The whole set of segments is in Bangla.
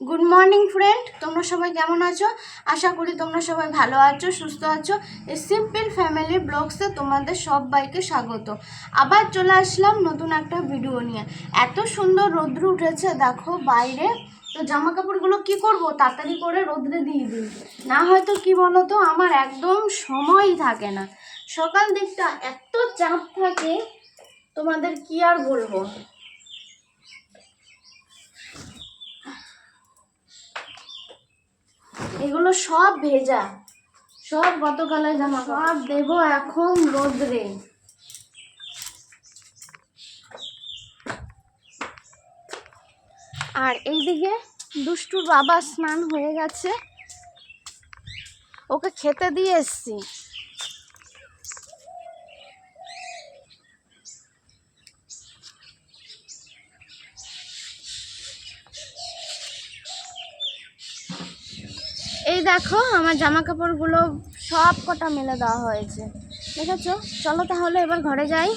গুড মর্নিং ফ্রেন্ড তোমরা সবাই কেমন আছো? আশা করি তোমরা সবাই ভালো আছো, সুস্থ আছো। এই সিম্পল ফ্যামিলি ব্লগসে তোমাদের সবাইকে স্বাগত। আবার চলে আসলাম নতুন একটা ভিডিও নিয়ে। এত সুন্দর রৌদ্র উঠেছে, দেখো বাইরে। তো জামা কাপড়গুলো কি করব? তাড়াতাড়ি করে রোদ্রে দিয়ে দিই। না হয়তো কি বলো তো আমার একদম সময়ই থাকে না। সকাল দিকটা এত চাপ থাকে, তোমাদের কি আর বলব? এগুলো সব ভেজা। সব গতকালের জামা সব দেবো এখন রোদ্রে। আর এইদিকে দুষ্টুর বাবা স্নান হয়ে গেছে। ওকে খেতে দিয়ে এসছি এই দেখো, আমার জামা কাপড়গুলো সব কটা মেলে দেওয়া হয়েছে। দেখেছ? চলো তাহলে এবার ঘরে যাই।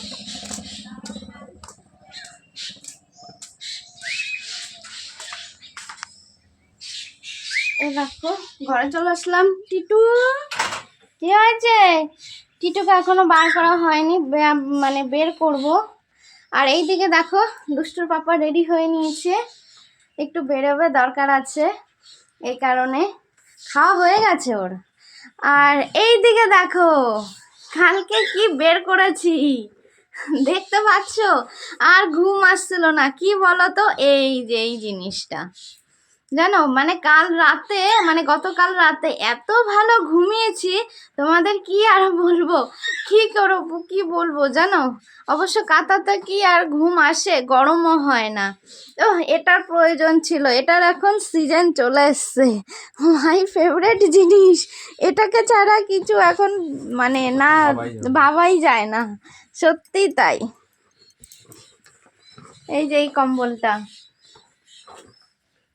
দেখো, ঘরে চলে আসলাম। টিটু, কি হয়েছে? টিটুকে এখনও বার করা হয়নি মানে বের করব। আর এইদিকে দেখো, দুষ্টুর পাপা রেডি হয়ে নিয়েছে। একটু বেরোবে দরকার আছে, এই কারণে। খাওয়া হয়ে গেছে ওর। আর এই দিকে দেখো, কালকে কি বের করেছি? দেখতে পাচ্ছ? আর ঘুম আসছিল না, কি বলো তো এই যে, এই জিনিসটা। জানো মানে কাল রাতে মানে গতকাল রাতে এত ভালো ঘুমিয়েছি তোমাদের কি আর বলব? কি করব কি বলব জানো? অবশ্য কাতাতে কি আর ঘুম আসে গরমও হয় না। তো এটার প্রয়োজন ছিল এটার এখন সিজন চলে এসছে। মাই ফেভারেট জিনিস এটাকে ছাড়া কিছু এখন মানে না ভাবাই যায় না। সত্যি তাই। এই যে এই কম্বলটা।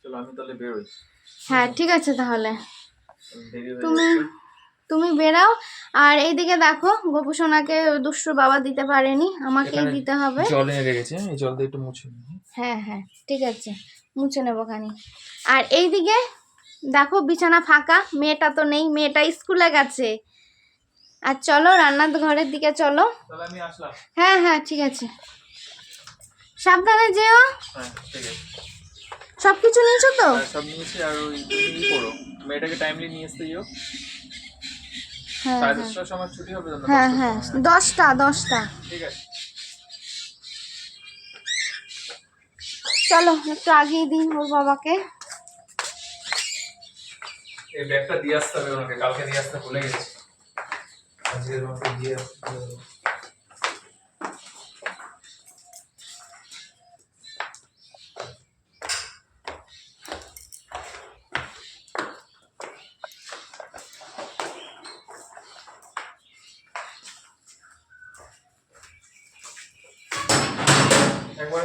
চলো আমি তাহলে বেরোই। হ্যাঁ ঠিক আছে তাহলে। তুমি তুমি বেরাও। আর এইদিকে দেখো গোপু সোনাকে দুষ্টু বাবা দিতে পারেনি আমাকেই দিতে হবে। জল এনে রেখেছি হ্যাঁ, এই জল দিয়ে একটু মুছে হ্যাঁ হ্যাঁ ঠিক আছে মুছে নেব খানি। আর এইদিকে দেখো বিছানা ফাঁকা মেয়েটা তো নেই মেয়েটা স্কুলে গেছে। আর চলো রান্নার ঘরের দিকে চলো। হ্যাঁ হ্যাঁ ঠিক আছে। সাবধানে যেও। হ্যাঁ ঠিক আছে। সব কিছু নিয়েছো তো? সব নিয়েছি আর ওই তুমি করো। মেয়েটাকে টাইমলি নিয়ে আসতে যাও হ্যাঁ হ্যাঁ। দশটার সময় ছুটি হবে হ্যাঁ হ্যাঁ। দশটা দশটা। ঠিক আছে। চলো একটু আগিয়ে দিন ওর বাবাকে। এই ব্যাগটা দিয়ে আসতে হবে ওনাকে। কালকে দিয়ে আসতে ভুলে গেছি। আজকে দিয়ে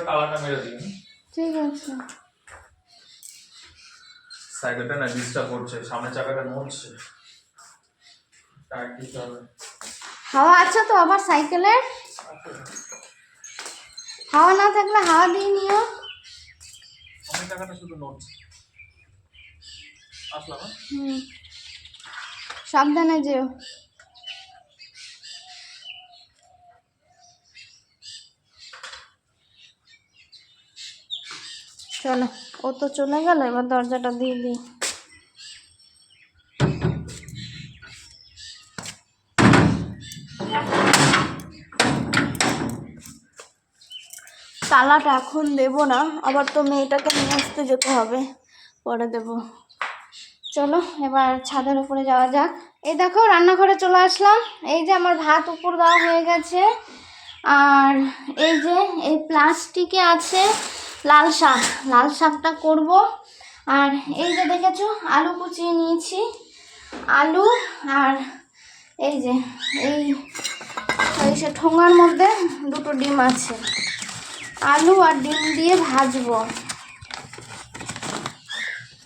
তালাটা মেরে দিন ঠিক আছে। সাইকেলটা না ডিস্টার্ব করছে সামনে চাকাটা নড়ছে। হাওয়া আছে তো আবার সাইকেলের হাওয়া না থাকলে হাওয়া দিয়ে নিও। সামনে চাকাটা শুধু নড়ছে। আসলাম হ্যাঁ? হুম। সাবধানে যেও। চলো, ও তো চলে গেল, এবার দরজাটা দিয়ে দিই। তালাটা এখন দেবো না, আবার তো মেয়েটাকে নিয়ে আসতে যেতে হবে, পরে দেবো। চলো, এবার ছাদের উপরে যাওয়া যাক। এই দেখো, রান্নাঘরে চলে আসলাম। এই যে আমার ভাত উপর দেওয়া হয়ে গেছে, আর এই যে, এই প্লাস্টিকে আছে লাল শাক, লাল শাকটা করব। আর এই যে দেখেছ, আলু কুচিয়ে নিয়েছি। আলু আর এই যে, এই এই সে ঠোঙার মধ্যে দুটো ডিম আছে। আলু আর ডিম দিয়ে ভাজবো।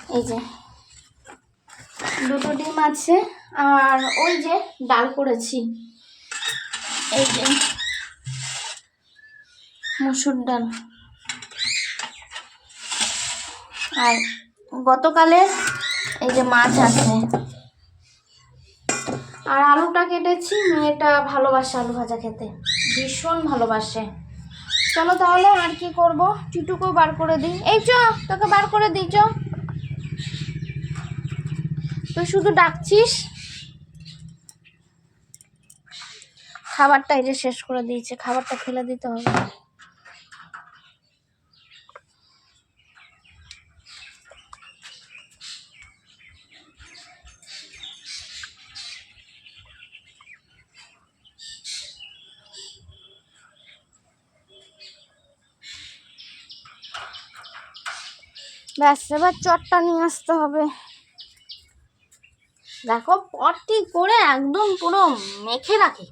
এই যে, দুটো ডিম আছে। আর ওই যে ডাল করেছি। এই যে, মসুর ডাল। আর গতকালের এই যে মাছ আছে। আর আলুটা কেটেছি, মেয়েটা ভালোবাসে আলু ভাজা খেতে, ভীষণ ভালোবাসে। চলো তাহলে আর কি করব? টিটুকেও বার করে দিই। এই চ, তোকে বার করে দিই, চ। তুই শুধু ডাকছিস? খাবারটা এই যে শেষ করে দিয়েছে, খাবারটা ফেলে দিতে হবে। ব্যাস, এবার চটটা নিয়ে আসতে হবে। দেখো, পটটি করে একদম পুরো মেখে রাখে।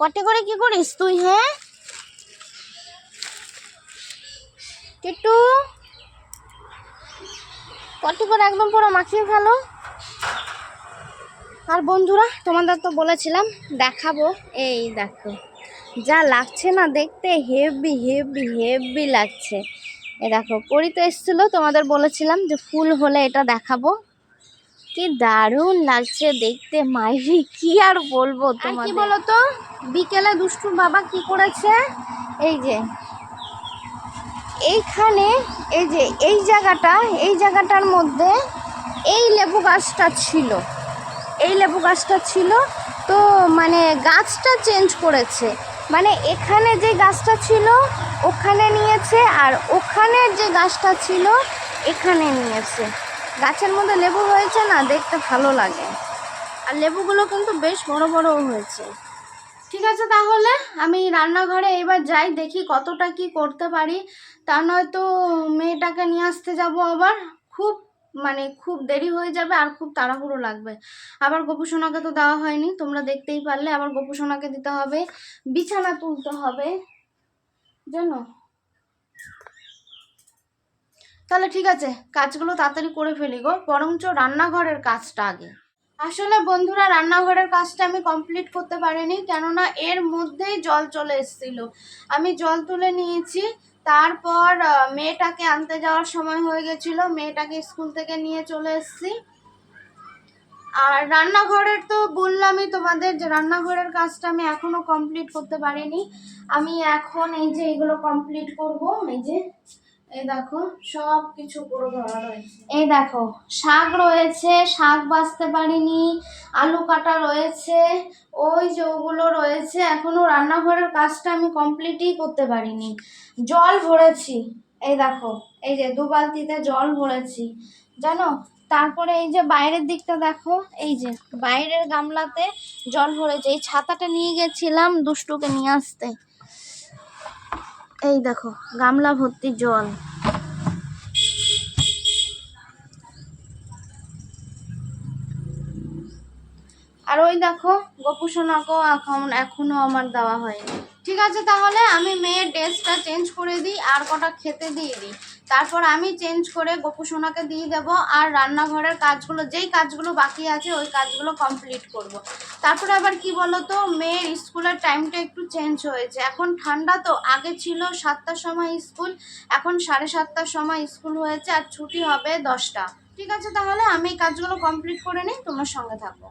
পটে করে কি করিস তুই হ্যাঁ? টিটু পটি করে একদম পুরো মাখিয়ে ফেলো? আর বন্ধুরা তোমাদের তো বলেছিলাম দেখাবো। এই দেখো যা লাগছে না দেখতে হেভি হেভি হেভি লাগছে। এ দেখো পরি তো এসেছিল তোমাদের বলেছিলাম যে ফুল হলে এটা দেখাবো। কি দারুণ লাগছে দেখতে মাইরি কি আর বলব তোমার কি বলো তো বিকেলে দুষ্টু বাবা কি করেছে? এই যে এইখানে এই যে এই জায়গাটা, এই জায়গাটার মধ্যে এই লেবু গাছটা ছিল। এই লেবু গাছটা ছিল, তো মানে গাছটা চেঞ্জ করেছে। মানে এখানে যে গাছটা ছিল, ওখানে নিয়েছে আর ওখানের যে গাছটা ছিল, এখানে নিয়েছে। গাছের মধ্যে লেবু হয়েছে না, দেখতে ভালো লাগে। আর লেবুগুলো কিন্তু বেশ বড় বড়ও হয়েছে। ঠিক আছে তাহলে, আমি রান্নাঘরে এবার যাই, দেখি কতটা কি করতে পারি। তা নয়তো মেয়েটাকে নিয়ে আসতে যাব আবার। খুব মানে খুব দেরি হয়ে যাবে আর খুব তাড়াহুড়ো লাগবে। আবার গোপুসোনাকে তো দেওয়া হয়নি, তোমরা দেখতেই পারলে। আবার গোপুসোনাকে দিতে হবে, বিছানা তুলতে হবে। জানো? তাহলে ঠিক আছে, কাজগুলো তাড়াতাড়ি করে ফেলি গো। বরঞ্চ রান্নাঘরের কাজটা আগে। আসলে বন্ধুরা, রান্নাঘরের কাজটা আমি কমপ্লিট করতে পারিনি, কেননা এর মধ্যেই জল চলে এসেছিল। আমি জল তুলে নিয়েছি তারপর মেয়েটাকে আনতে যাওয়ার সময় হয়ে গেছিল। মেয়েটাকে স্কুল থেকে নিয়ে চলে এসেছি। আর রান্নাঘরের তো বললামই তোমাদের যে রান্নাঘরের কাজটা আমি এখনও কমপ্লিট করতে পারিনি। আমি এখন এই যে এগুলো কমপ্লিট করব, এই যে এই দেখো সব কিছু পুরো ধরা রয়েছে। এই দেখো, শাক রয়েছে, শাক বাছতে পারিনি, আলু কাটা রয়েছে, ওই যে ওগুলো রয়েছে, এখনও রান্নাঘরের কাজটা আমি কমপ্লিটই করতে পারিনি। জল ভরেছি, এই দেখো, এই যে দু বালতিতে জল ভরেছি, জানো? তারপরে এই যে বাইরের দিকটা দেখো, এই যে বাইরের গামলাতে জল ভরেছে, এই ছাতাটা নিয়ে গেছিলাম দুষ্টুকে নিয়ে আসতে। এই দেখো, গামলা ভর্তি জল। আর ওই দেখো, গোপুসোনাকেও এখন এখনও আমার দেওয়া হয়নি। ঠিক আছে, তাহলে আমি মেয়ের ড্রেসটা চেঞ্জ করে দিই, আর কটা খেতে দিয়ে দিই। তারপর আমি চেঞ্জ করে গোপুসোনাকে দিয়ে দেবো আর রান্নাঘরের কাজগুলো, যেই কাজগুলো বাকি আছে ওই কাজগুলো কমপ্লিট করব। তারপরে আবার কি বলো তো মেয়ের স্কুলের টাইমটা একটু চেঞ্জ হয়েছে। এখন ঠান্ডা তো, আগে ছিল সাতটার সময় স্কুল, এখন সাড়ে সাতটার সময় স্কুল হয়েছে আর ছুটি হবে দশটা। ঠিক আছে তাহলে, আমি এই কাজগুলো কমপ্লিট করে নিই, তোমার সঙ্গে থাকব।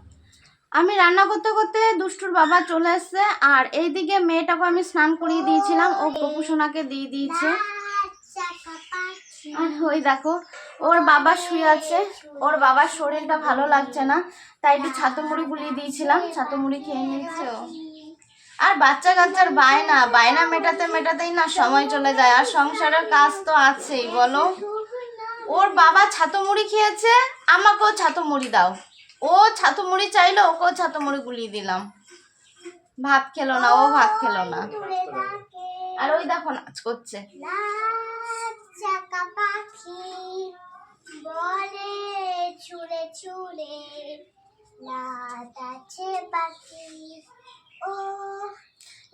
আমি রান্না করতে করতে দুষ্টুর বাবা চলে এসছে, আর এইদিকে মেয়েটাকে আমি স্নান করিয়ে দিয়েছিলাম, ও গোপুসোনাকে দিয়ে দিয়েছে। ওই দেখো, ওর বাবা শুয়ে আছে। ওর বাবার শরীরটা ভালো লাগছে না, তাই একটু ছাতু মুড়ি গুলিয়ে দিয়েছিলাম। ছাতু মুড়ি খেয়ে নিচ্ছে ও। আর বাচ্চা কাচ্চার বায়না বায়না মেটাতে মেটাতেই না সময় চলে যায়, আর সংসারের কাজ তো আছেই, বলো। ওর বাবা ছাতু মুড়ি খেয়েছে, আমাকেও ছাতু মুড়ি দাও। ও ছাতু মুড়ি চাইলো, ওকেও ছাতু মুড়ি গুলিয়ে দিলাম। ভাত খেলো না, ও ভাত খেলো না। আর ওই দেখো নাচ করছে। চাকা পাখি বলে, ছুড়ে রাত আছে পাখি। ও,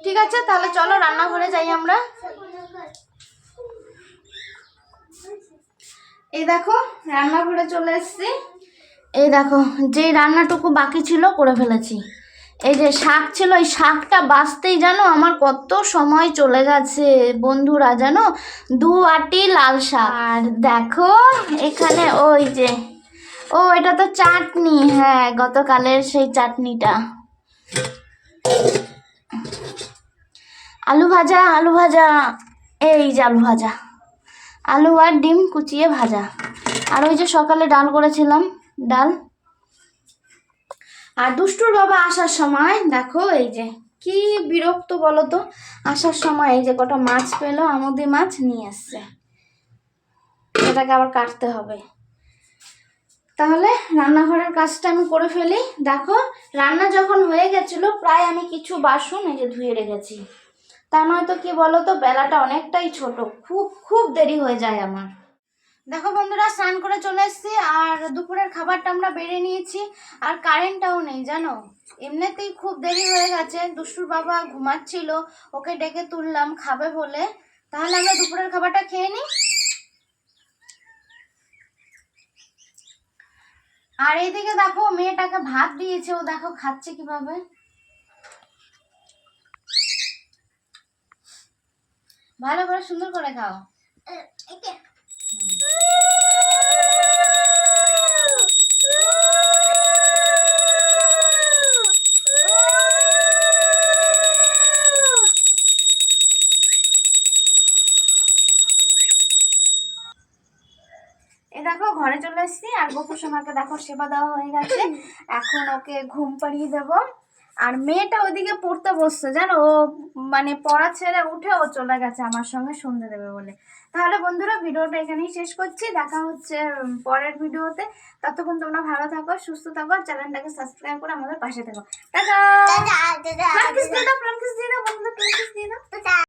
ঠিক আছে, তাহলে চলো রান্নাঘরে যাই আমরা। এই দেখো, রান্নাঘরে চলে এসেছি। এই দেখো যে রান্নাটুকু বাকি ছিল করে ফেলেছি। এই যে শাক ছিল, এই শাকটা বাঁচতেই জানো আমার কত সময় চলে গেছে বন্ধুরা, জানো? দু আটি লাল শাক। আর দেখো, এখানে ওই যে, ও, এটা তো চাটনি হ্যাঁ গতকালের সেই চাটনিটা। আলু ভাজা আলু ভাজা, এই যে আলু ভাজা। আলু আর ডিম কুচিয়ে ভাজা। আর ওই যে সকালে ডাল করেছিলাম, ডাল। আর দুষ্টুর বাবা আসার সময়, দেখো এই যে, কি বিরক্ত বলো তো আসার সময় এই যে কটা মাছ পেল, আমুদি মাছ নিয়ে আসছে এটাকে আবার কাটতে হবে। তাহলে রান্নাঘরের কাজটা আমি করে ফেলি। দেখো, রান্না যখন হয়ে গেছিল, প্রায় আমি কিছু বাসন এই যে ধুয়ে রেখেছি। তা নয়তো কি বলো তো বেলাটা অনেকটাই ছোট। খুব খুব দেরি হয়ে যায় আমার। দেখো বন্ধুরা, স্নান করে চলে এসেছি আর দুপুরের খাবারটা আমরা বেড়ে নিয়েছি আর কারেন্টটাও নেই, জানো? এমনিতেই খুব দেরি হয়ে গেছে, দুষ্টুর বাবা ঘুমাচ্ছিল, ওকে ডেকে তুললাম খাবে বলে। তাহলে আমরা দুপুরের খাবারটা খেয়ে নিই। আর এইদিকে দেখো, মেয়েটাকে ভাত দিয়েছে, ও দেখো খাচ্ছে কীভাবে। ভালো করে সুন্দর করে খাও। গোপুসোনাকে দেখো সেবা দেওয়া হয়ে গেছে। এখন ওকে ঘুম পাড়িয়ে দেবো। আর মেয়েটা ওদিকে পড়তে বসছে জানো? ও মানে পড়া ছেড়ে উঠে ও চলে গেছে আমার সঙ্গে সন্ধে দেবে বলে। তাহলে বন্ধুরা ভিডিওটা এখানেই শেষ করছি। দেখা হচ্ছে পরের ভিডিওতে। ততক্ষণ তোমরা ভালো থাকো সুস্থ থাকো চ্যানেলটাকে সাবস্ক্রাইব করে আমাদের পাশে থাকো। টাটা!